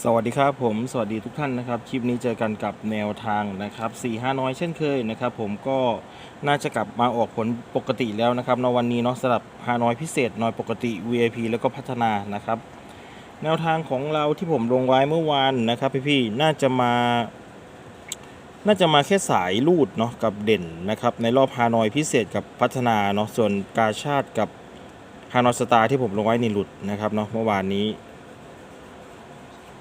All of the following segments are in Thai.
สวัสดีครับผมสวัสดีทุกท่านนะครับ คลิปนี้เจอกันกับแนวทางนะครับ4 5น้อยเช่นเคยนะครับผมก็น่าจะกลับมาออกผลปกติแล้วนะครับในวันนี้เนาะสำหรับ5น้อยพิเศษน้อยปกติ VIP แล้วก็พัฒนานะครับ แนวทางของเราที่ผมลงไว้เมื่อวานนะครับพี่ๆน่าจะมา น่าจะมาแค่สายลูดเนาะกับเด่นนะครับในรอบฮานอยพิเศษกับพัฒนาเนาะส่วนกาชาติกับฮานอยสตาร์ที่ผมลงไว้ในหลุดนะครับเนาะเมื่อวานนี้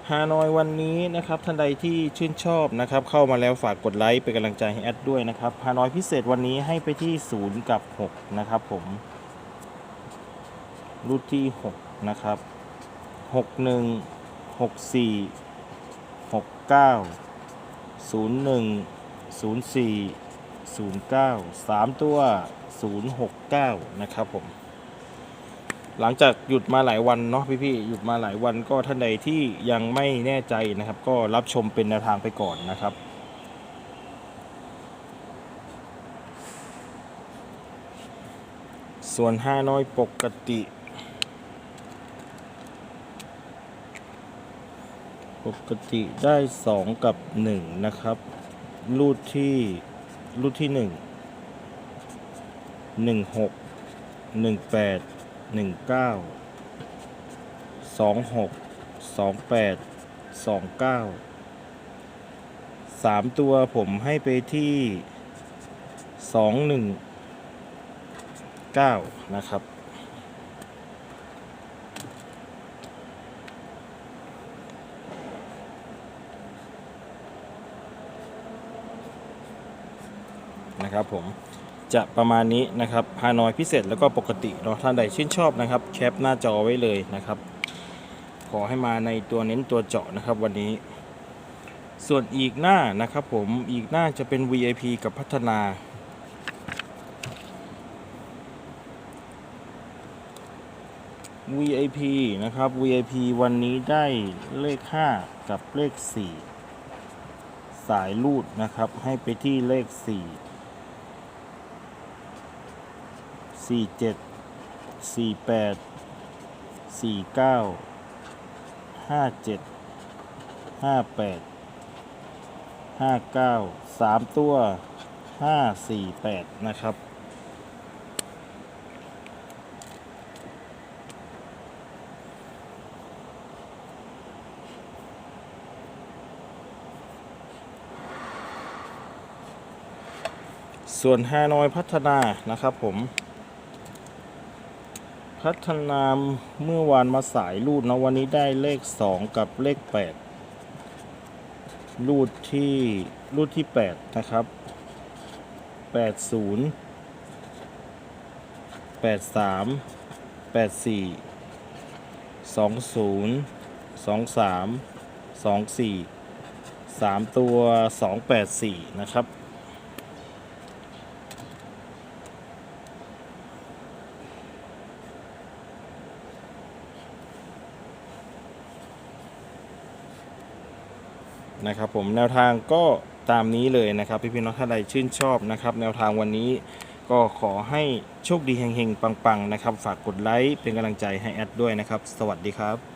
ฮานอยวันนี้นะครับท่านใดที่ชื่นชอบนะครับเข้ามาแล้วฝากกดไลค์เป็นกำลังใจให้แอดด้วยนะครับฮานอยพิเศษวันนี้ให้ไปที่ 0 กับ 6 นะครับผมรูทที่ 6 นะครับ 61 64 69 01 04 09 3 ตัว 069 นะครับผม หลังจากหยุดมาหลายวันเนาะพี่ๆหยุดมาหลายวันก็ท่านใดที่ยังไม่แน่ใจนะครับ ก็รับชมเป็นแนวทางไปก่อนนะครับส่วนห้าน้อยปกติ ปกติได้สองกับหนึ่งนะครับ รูดที่ รูดที่หนึ่งหนึ่งหกหนึ่งแปด หนึ่งเก้าสองหกสองแปดสองเก้าสามตัวผมให้ไปที่สองหนึ่งเก้านะครับ นะครับผม จะประมาณนี้นะครับฮานอยพิเศษแล้วก็ปกติเนาะท่านใดชื่นชอบนะครับแคปหน้าจอไว้เลยนะครับ ขอให้มาในตัวเน้นตัวเจาะนะครับวันนี้ ส่วนอีกหน้านะครับผมอีกหน้าจะเป็น VIP กับพัฒนา VIP นะครับ VIP วันนี้ได้เลข 5 กับเลข 4 สายลูดนะครับ ให้ไปที่เลข 4 สี่เจ็ดสี่แปดสี่เก้าห้าเจ็ดห้าแปดห้าเก้าสามตัวห้าสี่แปดนะครับส่วนฮานอยพัฒนานะครับผม พัฒนาเมื่อวานมาสายรูดนะวันนี้ได้เลข 2 กับเลข 8 รูดที่รูดที่ 8 นะครับ 80 83 84 20 23 24 3 ตัว 284 นะครับ นะครับผมแนวทางก็ตามนี้เลยนะครับ พี่พี่ๆน้องท่านใดชื่นชอบนะครับ แนวทางวันนี้ก็ขอให้โชคดีเฮงๆ ปังๆนะครับ ฝากกดไลค์เป็นกำลังใจให้แอดด้วยนะครับ สวัสดีครับ